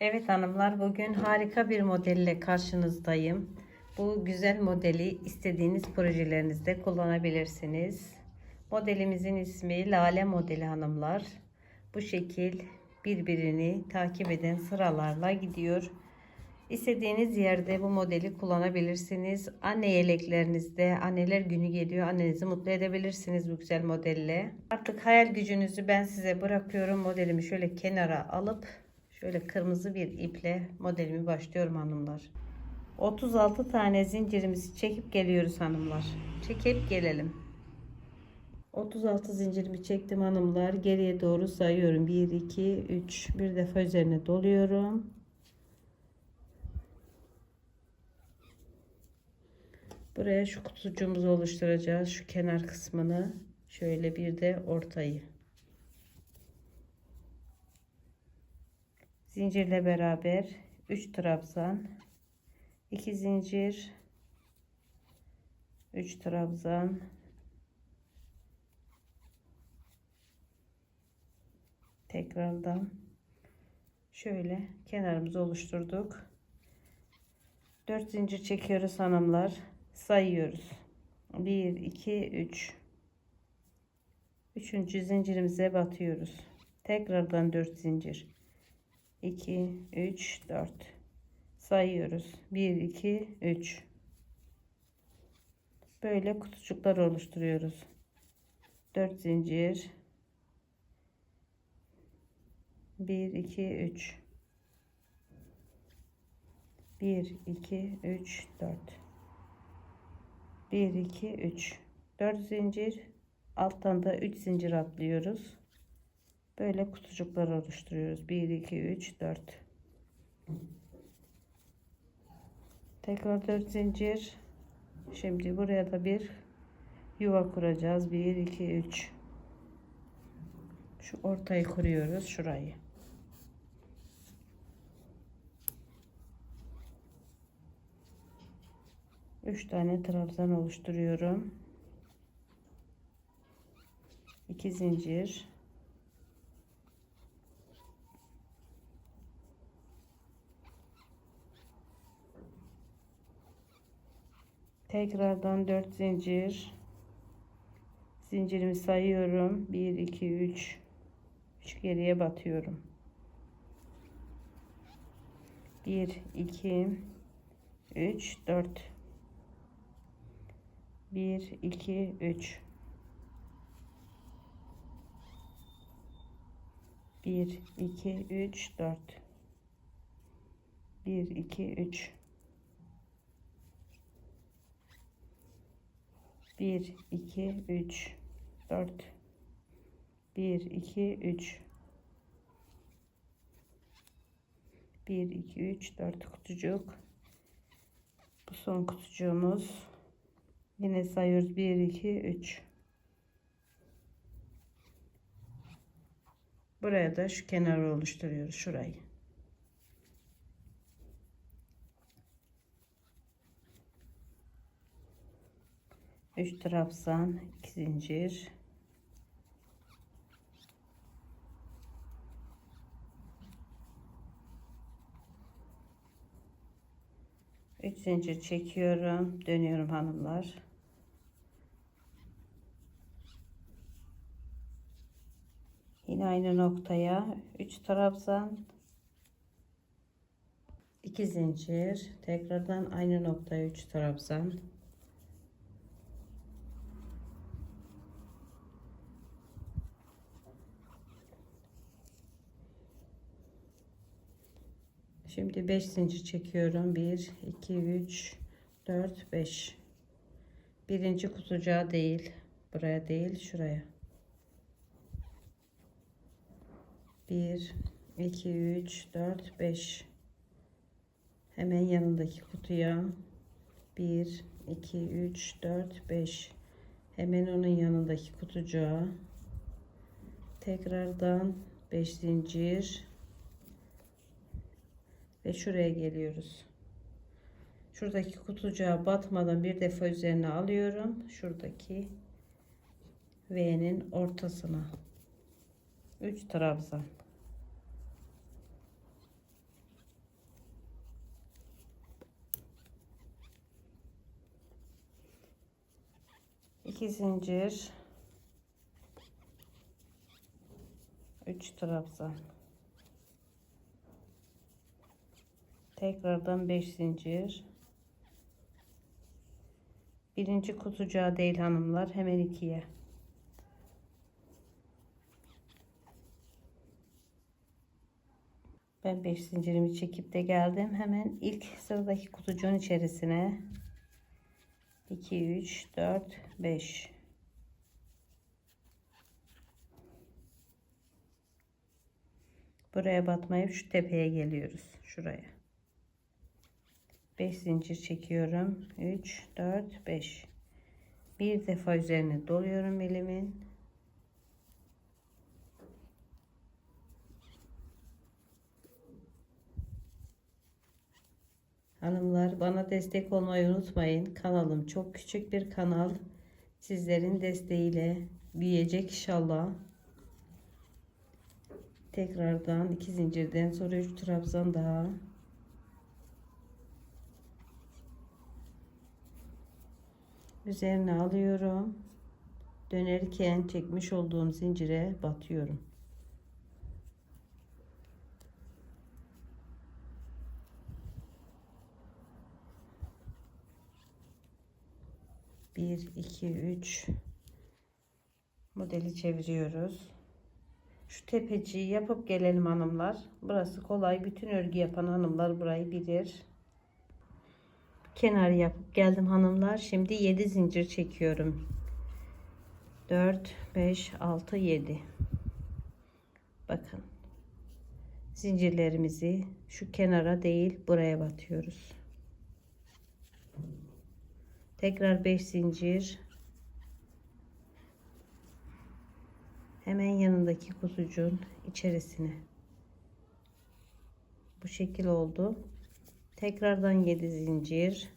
Evet hanımlar bugün harika bir modelle karşınızdayım. Bu güzel modeli istediğiniz projelerinizde kullanabilirsiniz. Modelimizin ismi Lale modeli hanımlar. Bu şekil birbirini takip eden sıralarla gidiyor. İstediğiniz yerde bu modeli kullanabilirsiniz. Anne yeleklerinizde anneler günü geliyor. Annenizi mutlu edebilirsiniz bu güzel modelle. Artık hayal gücünüzü ben size bırakıyorum. Modelimi şöyle kenara alıp şöyle kırmızı bir iple modelimi başlıyorum hanımlar. 36 tane zincirimizi çekip geliyoruz hanımlar. Çekip gelelim. 36 zincirimi çektim hanımlar. Geriye doğru sayıyorum. 1 2 3 bir defa üzerine doluyorum. Buraya şu kutucuğumuzu oluşturacağız. Şu kenar kısmını. Şöyle bir de ortayı. Zincirle beraber 3 trabzan, 2 zincir, 3 trabzan, tekrardan şöyle kenarımızı oluşturduk. 4 zincir çekiyoruz hanımlar sayıyoruz. 1 2 3 Üçüncü zincirimize batıyoruz. Tekrardan 4 zincir. 2 3 4 sayıyoruz. 1 2 3 Böyle kutucuklar oluşturuyoruz. 4 zincir. 1 2 3 1 2 3 4 1 2 3 4 zincir. Alttan da 3 zincir atlıyoruz böyle kutucuklar oluşturuyoruz. 1 2 3 4 tekrar 4 zincir. Şimdi buraya da bir yuva kuracağız. 1 2 3 şu ortayı kuruyoruz. Şurayı. Üç tane trabzan oluşturuyorum. 2 zincir. Tekrardan 4 zincir. Zincirimi sayıyorum. 1 2 3 3 geriye batıyorum. 1 2 3 4 1 2 3 1 2 3 4 1 2 3 1 2 3 4 1 2 3 1 2 3 4 kutucuk. Bu son kutucuğumuz. Yine sayıyoruz. 1 2 3 buraya da şu kenarı oluşturuyoruz. Şurayı Üç trabzan, iki zincir, Üç zincir çekiyorum, dönüyorum hanımlar. Yine aynı noktaya. 3 trabzan 2 zincir. Tekrardan aynı noktaya 3 trabzan Şimdi 5 zincir çekiyorum. 1 2 3 4 5 Birinci kutucuğa değil. Buraya değil, şuraya. 1 2 3 4 5 Hemen yanındaki kutuya 1 2 3 4 5 Hemen onun yanındaki kutucuğa tekrardan 5 zincir ve şuraya geliyoruz. Şuradaki kutucuğa batmadan bir defa üzerine alıyorum. Şuradaki V'nin ortasına. 3 trabzan. İki zincir. 3 trabzan. Tekrardan 5 zincir. Birinci kutucuğa değil hanımlar hemen ikiye. Ben 5 zincirimi çekip de geldim. Hemen ilk sıradaki kutucuğun içerisine. 2 3 4 5 buraya batmayıp şu tepeye geliyoruz şuraya 5 zincir çekiyorum 3 4 5 bir defa üzerine doluyorum elimin Hanımlar bana destek olmayı unutmayın. Kanalım çok küçük bir kanal. Sizlerin desteğiyle büyüyecek inşallah. Tekrardan iki zincirden sonra 3 trabzan daha. Üzerine alıyorum. Dönerken çekmiş olduğum zincire batıyorum. Bir, iki, üç modeli çeviriyoruz. Şu tepeciyi yapıp gelelim hanımlar. Burası kolay. Bütün örgü yapan hanımlar burayı bilir. Kenar yapıp geldim hanımlar. Şimdi 7 zincir çekiyorum. 4, 5, 6, 7. Bakın. Zincirlerimizi şu kenara değil buraya batıyoruz. Tekrar 5 zincir. Hemen yanındaki kutucuğun içerisine. Bu şekil oldu. Tekrardan 7 zincir.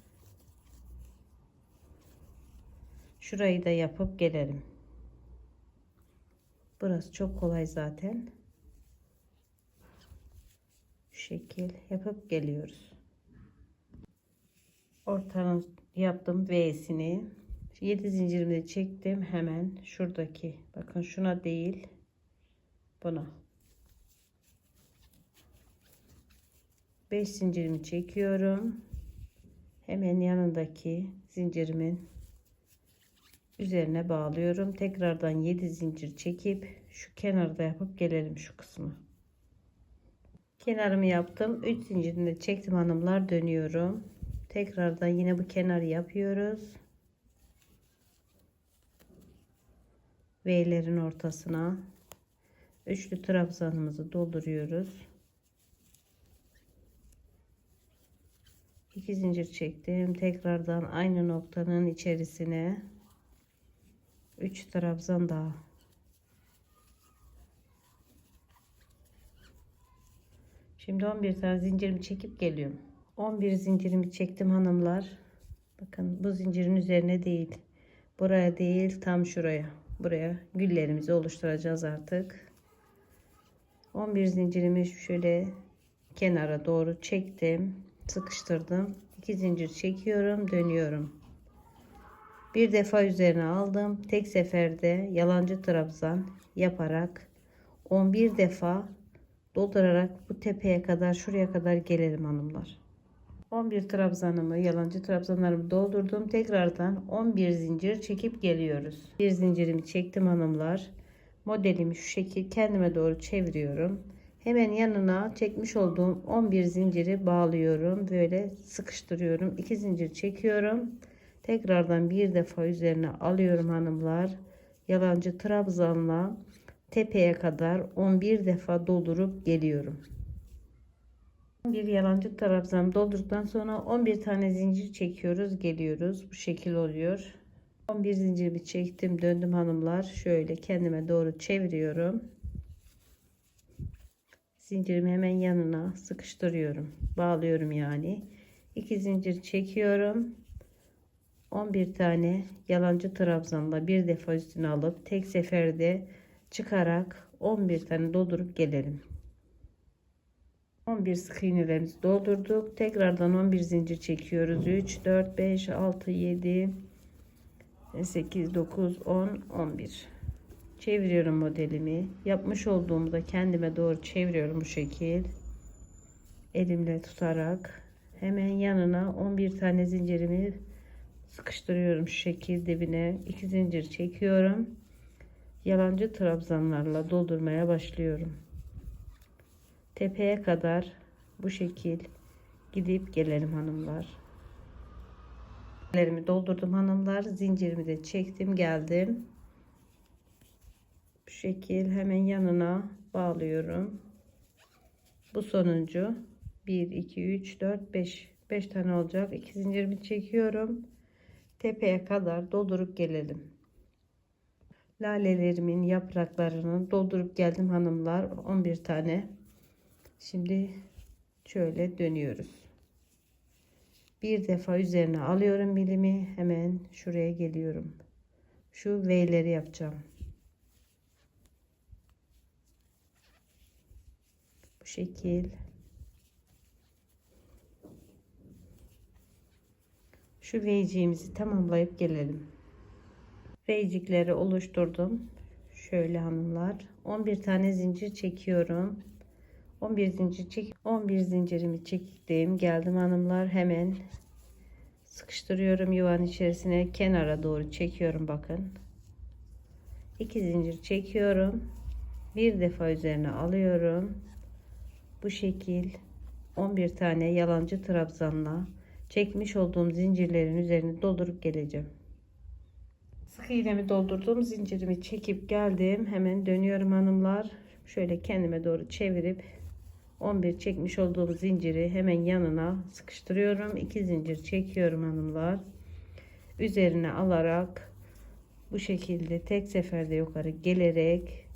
Şurayı da yapıp gelelim. Burası çok kolay zaten. Şu şekil yapıp geliyoruz. Ortanın yaptım V'sini. 7 zincirimi çektim hemen şuradaki. Bakın şuna değil. Buna. 5 zincirimi çekiyorum. Hemen yanındaki zincirimin üzerine bağlıyorum. Tekrardan 7 zincir çekip şu kenarda yapıp gelelim şu kısmı. Kenarımı yaptım. 3 zincirini çektim hanımlar dönüyorum. Tekrardan yine bu kenarı yapıyoruz. V'lerin ortasına üçlü trabzanımızı dolduruyoruz. 2 zincir çektim. Tekrardan aynı noktanın içerisine 3 trabzan daha. Şimdi 11 tane zincirimi çekip geliyorum. 11 zincirimi çektim hanımlar. Bakın bu zincirin üzerine değil. Buraya değil tam şuraya. Buraya güllerimizi oluşturacağız artık. 11 zincirimi şöyle kenara doğru çektim. Sıkıştırdım. 2 zincir çekiyorum. Dönüyorum. Bir defa üzerine aldım. Tek seferde yalancı trabzan yaparak 11 defa doldurarak bu tepeye kadar şuraya kadar gelelim hanımlar. 11 trabzanımı yalancı trabzanlarımı doldurdum. Tekrardan 11 zincir çekip geliyoruz. Bir zincirimi çektim hanımlar. Modelimi şu şekil kendime doğru çeviriyorum. Hemen yanına çekmiş olduğum 11 zinciri bağlıyorum. Böyle sıkıştırıyorum. 2 zincir çekiyorum. Tekrardan bir defa üzerine alıyorum hanımlar. Yalancı trabzanla tepeye kadar 11 defa doldurup geliyorum. Bir yalancı trabzan doldurduktan sonra 11 tane zincir çekiyoruz geliyoruz bu şekil oluyor 11 zincirimi çektim döndüm hanımlar şöyle kendime doğru çeviriyorum zincirimi hemen yanına sıkıştırıyorum bağlıyorum yani 2 zincir çekiyorum 11 tane yalancı trabzanla bir defa üstüne alıp tek seferde çıkarak 11 tane doldurup gelelim 11 sık iğnelerimizi doldurduk. Tekrardan 11 zincir çekiyoruz. 3, 4, 5, 6, 7, 8, 9, 10, 11. Çeviriyorum modelimi. Yapmış olduğumda kendime doğru çeviriyorum bu şekil. Elimle tutarak hemen yanına 11 tane zincirimi sıkıştırıyorum şu şekil dibine. 2 zincir çekiyorum. Yalancı trabzanlarla doldurmaya başlıyorum. Tepeye kadar bu şekil gidip gelelim hanımlar. Zincirlerimi doldurdum hanımlar. Zincirimi de çektim geldim. Şekil hemen yanına bağlıyorum. Bu sonuncu 1 2 3 4 5 5 tane olacak. 2 zincirimi çekiyorum. Tepeye kadar doldurup gelelim. Lalelerimin yapraklarını doldurup geldim hanımlar. 11 tane. Şimdi şöyle dönüyoruz. Bir defa üzerine alıyorum bilimi. Hemen şuraya geliyorum. Şu V'leri yapacağım. Şekil. Şu V'ciğimizi tamamlayıp gelelim. V'cikleri oluşturdum. Şöyle hanımlar. 11 tane zincir çekiyorum. 11 zincir çek 11 zincirimi çektim. Geldim hanımlar hemen sıkıştırıyorum yuvanın içerisine kenara doğru çekiyorum bakın. 2 zincir çekiyorum. Bir defa üzerine alıyorum. Bu şekil 11 tane yalancı trabzanla çekmiş olduğum zincirlerin üzerine doldurup geleceğim. Sık iğnemi doldurdum. Zincirimi çekip geldim. Hemen dönüyorum hanımlar. Şöyle kendime doğru çevirip 11 çekmiş olduğum zinciri hemen yanına sıkıştırıyorum. 2 zincir çekiyorum hanımlar. Üzerine alarak bu şekilde tek seferde yukarı gelerek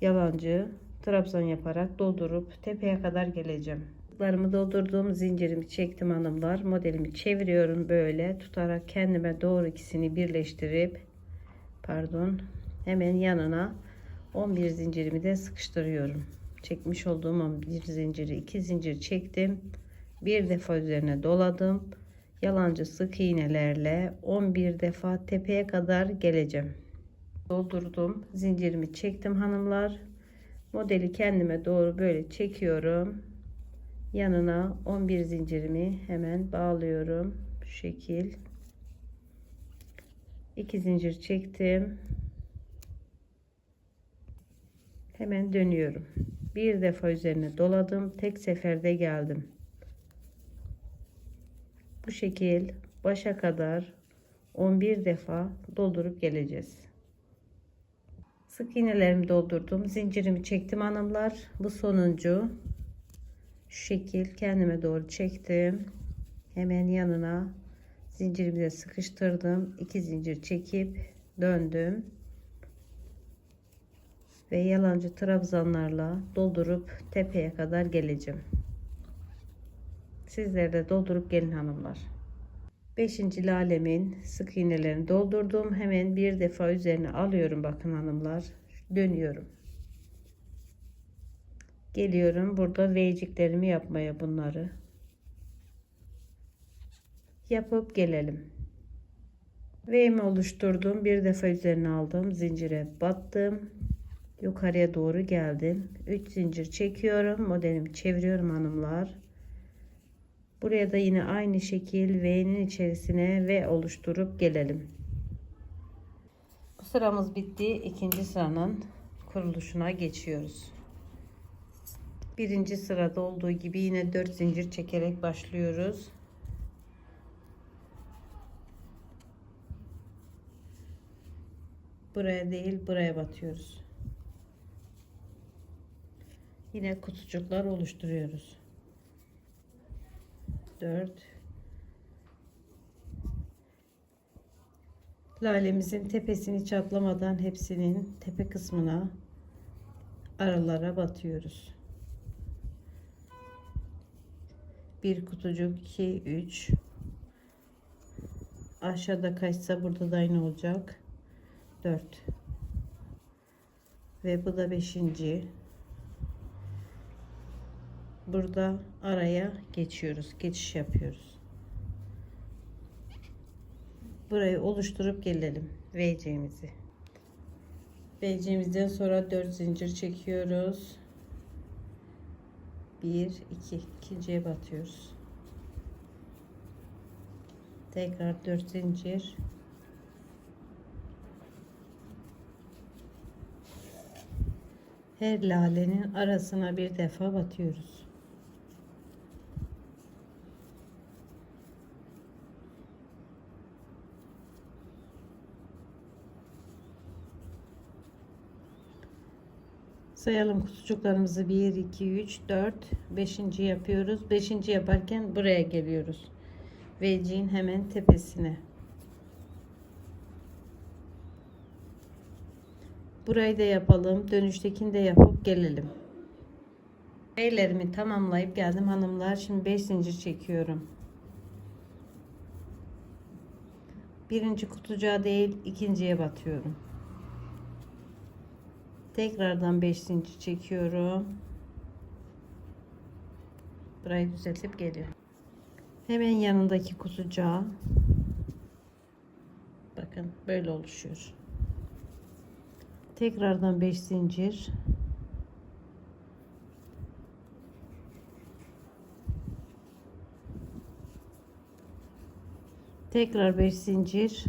yalancı trabzan yaparak doldurup tepeye kadar geleceğim. Larımı doldurduğum zincirimi çektim hanımlar. Modelimi çeviriyorum böyle tutarak kendime doğru ikisini birleştirip pardon hemen yanına 11 zincirimi de sıkıştırıyorum. Çekmiş olduğum 11 zinciri 2 zincir çektim. Bir defa üzerine doladım. Yalancı sık iğnelerle 11 defa tepeye kadar geleceğim. Doldurdum. Zincirimi çektim hanımlar. Modeli kendime doğru böyle çekiyorum. Yanına 11 zincirimi hemen bağlıyorum. Şu şekil. 2 zincir çektim. Hemen dönüyorum. Bir defa üzerine doladım. Tek seferde geldim. Bu şekil başa kadar 11 defa doldurup geleceğiz sık iğnelerimi doldurdum zincirimi çektim hanımlar. Bu sonuncu. Şu şekil kendime doğru çektim. Hemen yanına zincirimi de sıkıştırdım. İki zincir çekip döndüm. Ve yalancı trabzanlarla doldurup tepeye kadar geleceğim. Sizler de doldurup gelin hanımlar 5. lalemin sık iğnelerini doldurdum. Hemen bir defa üzerine alıyorum bakın hanımlar. Dönüyorum. Geliyorum. Burada V'ciklerimi yapmaya bunları. Yapıp gelelim. V'mi oluşturdum. Bir defa üzerine aldım. Zincire battım. Yukarıya doğru geldim. 3 zincir çekiyorum. Modelimi çeviriyorum hanımlar buraya da yine aynı şekil V'nin içerisine V oluşturup gelelim bu sıramız bitti ikinci sıranın kuruluşuna geçiyoruz birinci sırada olduğu gibi yine 4 zincir çekerek başlıyoruz. Buraya değil buraya batıyoruz. Yine kutucuklar oluşturuyoruz. 4 Lalemizin tepesini çatlamadan hepsinin tepe kısmına aralara batıyoruz. bir kutucuk 2 3 aşağıda kaçsa burada da aynı olacak 4 ve bu da 5. burada araya geçiyoruz geçiş yapıyoruz burayı oluşturup gelelim VC'mizi. VC'mizden sonra 4 zincir çekiyoruz. 1 2 ikinciye batıyoruz. Tekrar 4 zincir. Her lalenin arasına bir defa batıyoruz. Sayalım kutucuklarımızı 1 2 3 4 5. yapıyoruz. 5. yaparken buraya geliyoruz. Veciğin hemen tepesine. Burayı da yapalım. Dönüştekini de yapıp gelelim. Beylerimi tamamlayıp geldim hanımlar. Şimdi 5 zincir çekiyorum. Birinci kutucuğa değil ikinciye batıyorum. Tekrardan 5 zincir çekiyorum. Burayı düzeltip geliyorum. Hemen yanındaki kutucuğa bakın böyle oluşuyor. Tekrardan 5 zincir. Tekrar 5 zincir.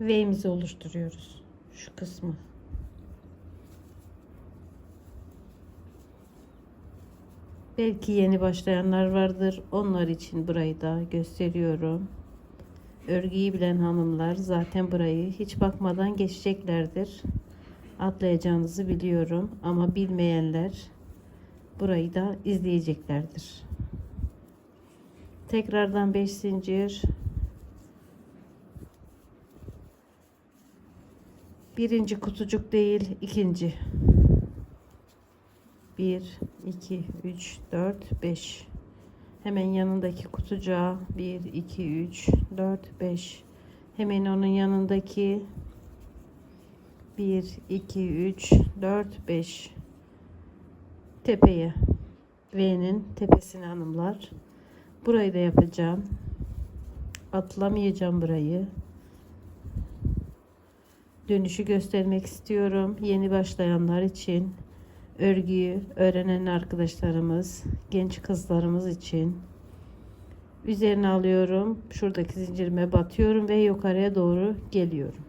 V'imizi oluşturuyoruz. Şu kısmı. Belki yeni başlayanlar vardır. Onlar için burayı da gösteriyorum. Örgüyü bilen hanımlar zaten burayı hiç bakmadan geçeceklerdir. Atlayacağınızı biliyorum ama bilmeyenler burayı da izleyeceklerdir. Tekrardan 5 zincir. Birinci kutucuk değil, ikinci. 1 2 3 4 5 Hemen yanındaki kutucuğa 1 2 3 4 5 Hemen onun yanındaki 1 2 3 4 5 tepeye V'nin tepesine hanımlar. Burayı da yapacağım. Atlamayacağım burayı. Dönüşü göstermek istiyorum. Yeni başlayanlar için örgüyü öğrenen arkadaşlarımız, genç kızlarımız için üzerine alıyorum. Şuradaki zincirime batıyorum ve yukarıya doğru geliyorum.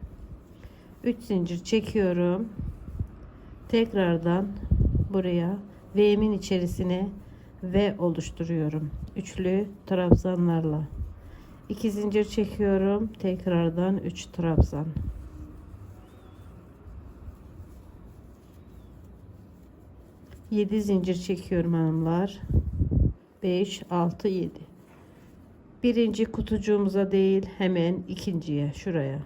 3 zincir çekiyorum. Tekrardan buraya V'min içerisine V oluşturuyorum. Üçlü trabzanlarla. 2 zincir çekiyorum. Tekrardan 3 trabzan. 7 zincir çekiyorum hanımlar. 5 6 7 birinci kutucuğumuza değil hemen ikinciye şuraya.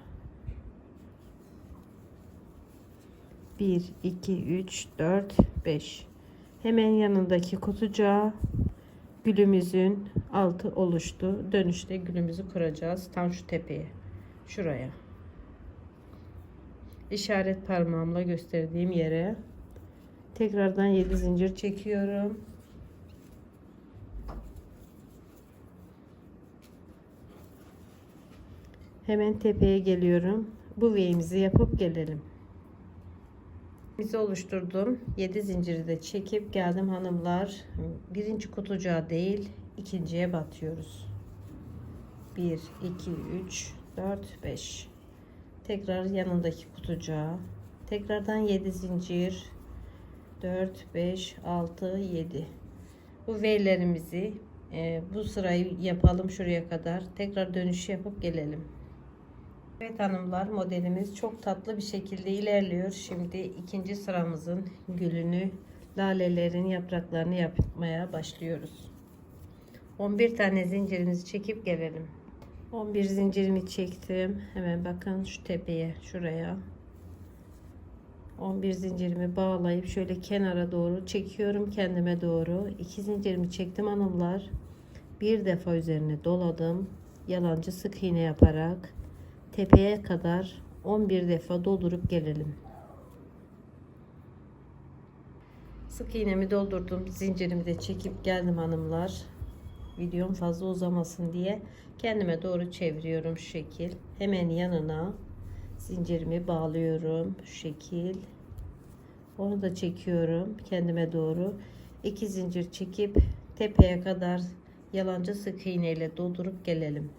1 2 3 4 5 hemen yanındaki kutucuğa gülümüzün altı oluştu. Dönüşte gülümüzü kuracağız. Tam şu tepeye şuraya. İşaret parmağımla gösterdiğim yere Tekrardan 7 zincir çekiyorum. Hemen tepeye geliyorum. Bu V'imizi yapıp gelelim. Bizi oluşturdum. 7 zinciri de çekip geldim hanımlar. Birinci kutucuğa değil ikinciye batıyoruz. 1, 2, 3, 4, 5. Tekrar yanındaki kutucuğa. Tekrardan 7 zincir 4, 5, 6, 7. Bu V'lerimizi e, bu sırayı yapalım şuraya kadar. Tekrar dönüş yapıp gelelim. Evet hanımlar modelimiz çok tatlı bir şekilde ilerliyor. Şimdi ikinci sıramızın gülünü, lalelerin yapraklarını yapmaya başlıyoruz. 11 tane zincirimizi çekip gelelim. 11 zincirimi çektim. Hemen bakın şu tepeye şuraya 11 zincirimi bağlayıp şöyle kenara doğru çekiyorum kendime doğru. 2 zincirimi çektim hanımlar. Bir defa üzerine doladım. Yalancı sık iğne yaparak tepeye kadar 11 defa doldurup gelelim. Sık iğnemi doldurdum. Zincirimi de çekip geldim hanımlar. Videom fazla uzamasın diye kendime doğru çeviriyorum şu şekil. Hemen yanına zincirimi bağlıyorum şu şekil. Onu da çekiyorum kendime doğru. İki zincir çekip tepeye kadar yalancı sık iğne ile doldurup gelelim.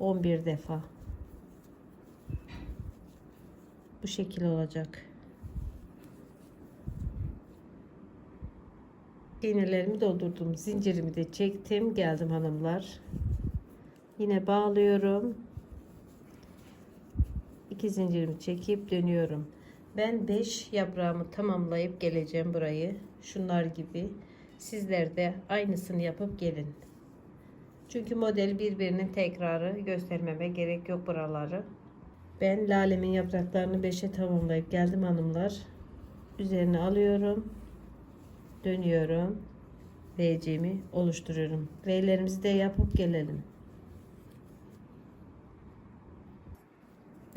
11 defa. Bu şekil olacak. İğnelerimi doldurdum. Zincirimi de çektim. Geldim hanımlar. Yine bağlıyorum. İki zincirimi çekip dönüyorum. Ben 5 yaprağımı tamamlayıp geleceğim burayı. Şunlar gibi. Sizler de aynısını yapıp gelin. Çünkü model birbirinin tekrarı göstermeme gerek yok buraları. Ben lalemin yapraklarını 5'e tamamlayıp geldim hanımlar. Üzerine alıyorum. Dönüyorum. V'ciğimi oluşturuyorum. V'lerimizi de yapıp gelelim.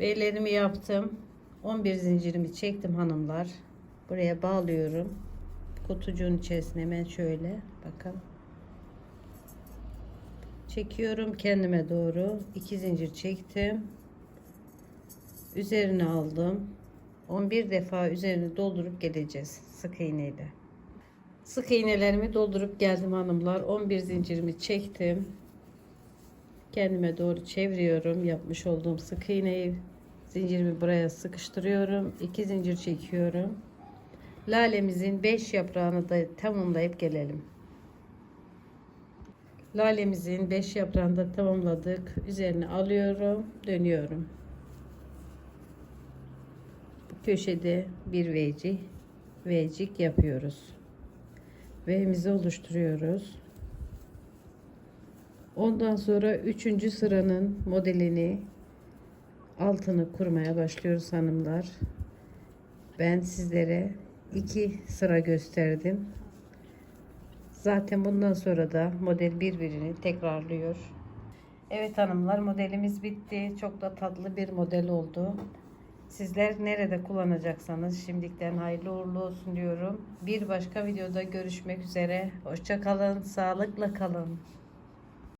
V'lerimi yaptım. 11 zincirimi çektim hanımlar. Buraya bağlıyorum. Kutucuğun içerisine hemen şöyle bakın. Çekiyorum kendime doğru. 2 zincir çektim. Üzerine aldım. 11 defa üzerine doldurup geleceğiz sık iğneyle. Sık iğnelerimi doldurup geldim hanımlar. 11 zincirimi çektim. Kendime doğru çeviriyorum. Yapmış olduğum sık iğneyi zincirimi buraya sıkıştırıyorum. 2 zincir çekiyorum. Lalemizin 5 yaprağını da tamamlayıp gelelim. Lalemizin 5 yaprağını da tamamladık. Üzerine alıyorum, dönüyorum. Bu köşede bir veci, vecik yapıyoruz. V'mizi oluşturuyoruz. Ondan sonra 3. sıranın modelini altını kurmaya başlıyoruz hanımlar. Ben sizlere iki sıra gösterdim. Zaten bundan sonra da model birbirini tekrarlıyor. Evet hanımlar modelimiz bitti. Çok da tatlı bir model oldu. Sizler nerede kullanacaksanız şimdiden hayırlı uğurlu olsun diyorum. Bir başka videoda görüşmek üzere. Hoşça kalın, sağlıkla kalın.